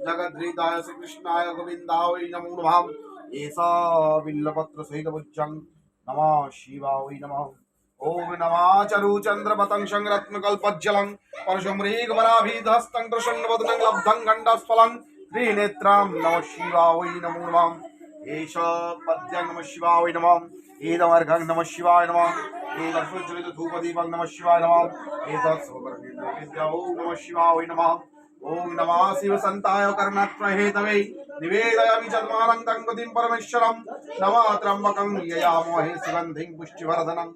जगद्रीताय श्रीकृष्णाय गोविन्दावै नमो नमः। एषा बिल्लपत्रसहितभुजं नमः शिवावै नमः। ओम नमाचरु चंद्र बतंशं रत्न कल्पज्जलं परशुमृग बराभीधस्तं प्रसन्न वदनं लब्धं गंडस्फलं त्रिनेत्रां नमः शिवावै नमो नमः। एष पद्यं नमः शिवावै नमः। एदमर्घं नमः शिवाय नमः। एतत् धूपदीपं नमः शिवाय नमः। एतत् सर्वकर्णे नमः शिवावै नमः। शिवाय नमः शिव संताय शिवसन्ताय कर्णत्रहेतवे निवेदयामि चद्मानं तं गतिं परमेश्वरं नमः त्र्यम्बकं ययामहे सुगन्धिं पुष्टिवर्धनम्।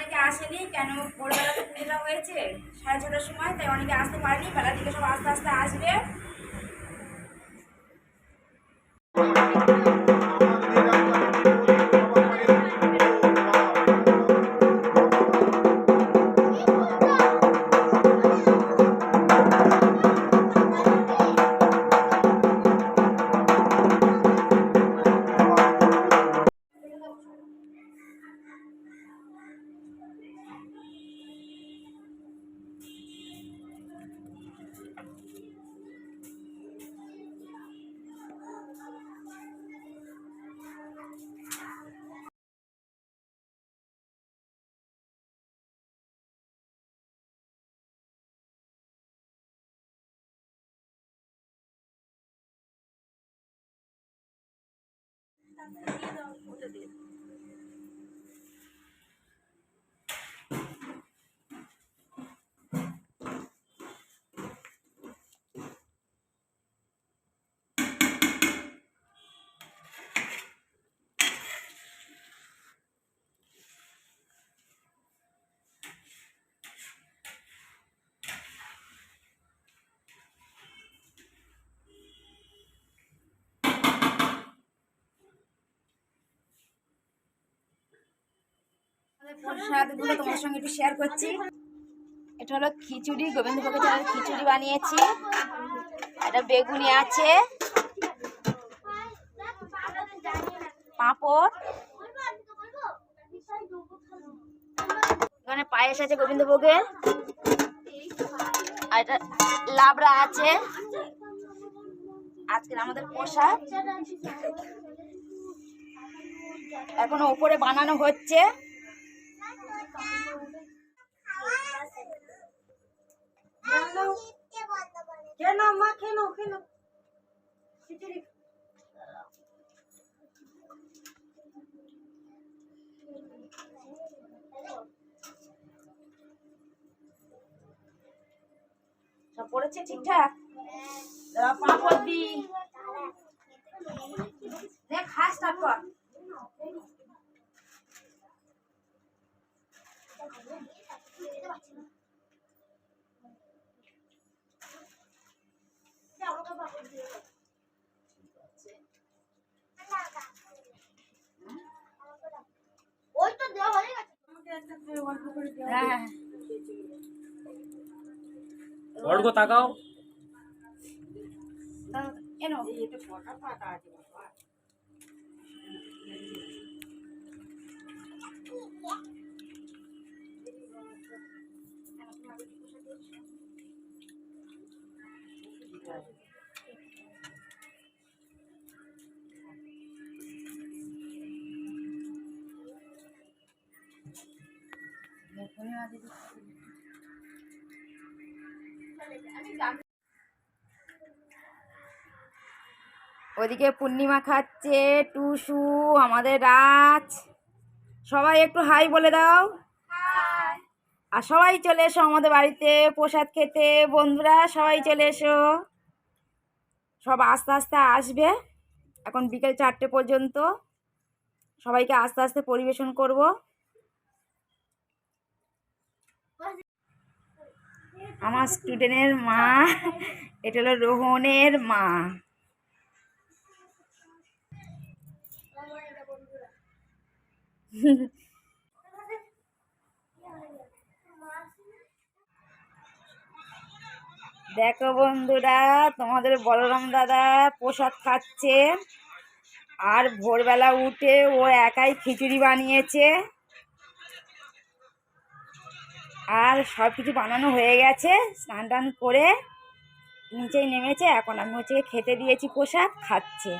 অনেকে আসেনি, কেন ভোরবেলা তো পুজোটা হয়েছে? সাড়ে ছটার সময়, তাই অনেকে আসতে পারেনি, বেলা থেকে সব আস্তে আস্তে আসবে। 它这个捏到 প্রসাদগুলো তোমার সঙ্গে একটু শেয়ার করছি। এটা হলো খিচুড়ি গোবিন্দভোগের চালের খিচুড়ি বানিয়েছি। এটা বেগুনি আছে। পাঁপড়। এখানে পায়েস আছে গোবিন্দভোগের আর এটা লাবড়া আছে। আজকের আমাদের প্রসাদ। এখনও উপরে বানানো হচ্ছে কেন মা কেন কেন খিচুড়ি সব পড়েছে ঠিকঠাক? পাঁপড় দি খাস তারপর। ওই তো দেওয়া হয়ে গেছে। হ্যাঁ। বর্গ তাকাও Gracias. ওদিকে পূর্ণিমা খাচ্ছে টুসু আমাদের রাজ। সবাই একটু হাই বলে দাও। আর সবাই চলে এসো আমাদের বাড়িতে প্রসাদ খেতে। বন্ধুরা সবাই চলে এসো। সব আস্তে আস্তে আসবে। এখন বিকেল চারটে পর্যন্ত। সবাইকে আস্তে আস্তে পরিবেশন করব। আমার স্টুডেন্টের মা, এটা হলো রোহনের মা। দেখো বন্ধুরা, তোমাদের বলরাম দাদা প্রসাদ খাচ্ছে, আর ভোরবেলা উঠে ও একাই খিচুড়ি বানিয়েছে। আর সব কিছু বানানো হয়ে গেছে, স্নান টান করে নিচেই নেমেছে। এখন আমি হচ্ছে খেতে দিয়েছি পোশাক খাচ্ছে।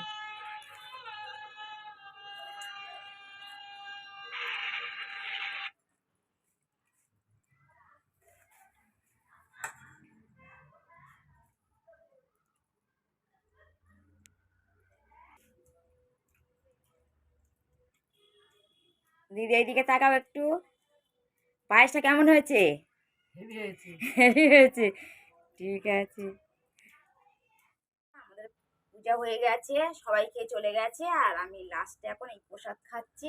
দিদি, এইদিকে তাকাও একটু। পায়েসটা কেমন হয়েছে? হেভি হয়েছে। ঠিক আছে। আমাদের পূজা হয়ে গেছে সবাই খেয়ে চলে গেছে আর আমি লাস্টে এখন এই প্রসাদ খাচ্ছি।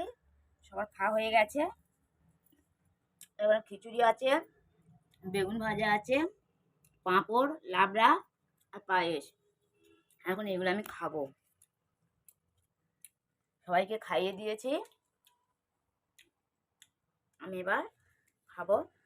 সবার খাওয়া হয়ে গেছে। এবার খিচুড়ি আছে বেগুন ভাজা আছে পাঁপড় লাবড়া আর পায়েস। এখন এগুলো আমি খাব। সবাইকে খাইয়ে দিয়েছি। আমি এবার খাব।